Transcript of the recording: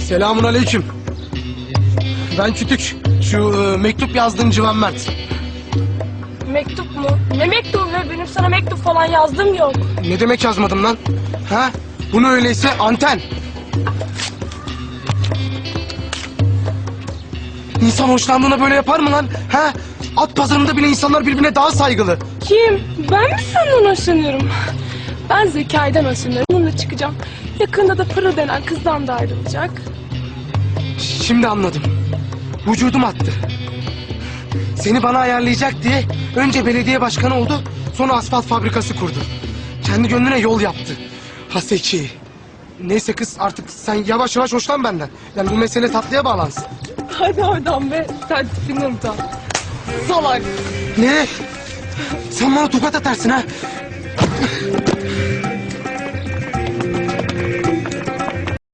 Selamun aleyküm. Ben Kütük. Şu e, mektup yazdığın Civan Mert. Mektup mu? Ne mektubu be? Benim sana mektup falan yazdım yok. Ne demek yazmadım lan? Ha? Bunu öyleyse anten. İnsan hoşlandığına böyle yapar mı lan? Ha? At pazarında bile insanlar birbirine daha saygılı. Kim? Ben mi senden hoşlanıyorum? Ben Zekai'den hoşlanıyorum. Onunla çıkacağım. Yakında da Pırıl denen kızdan da ayrılacak. Şimdi anladım. Vücudum attı. Seni bana ayarlayacak diye önce belediye başkanı oldu, sonra asfalt fabrikası kurdu. Kendi gönlüne yol yaptı. Haseki. Neyse kız artık sen yavaş yavaş hoşlan benden. Yani bu mesele tatlıya bağlansın. Hadi oradan be. Sen tipini unutan. Salak. Ne? Sen bana tokat atarsın ha?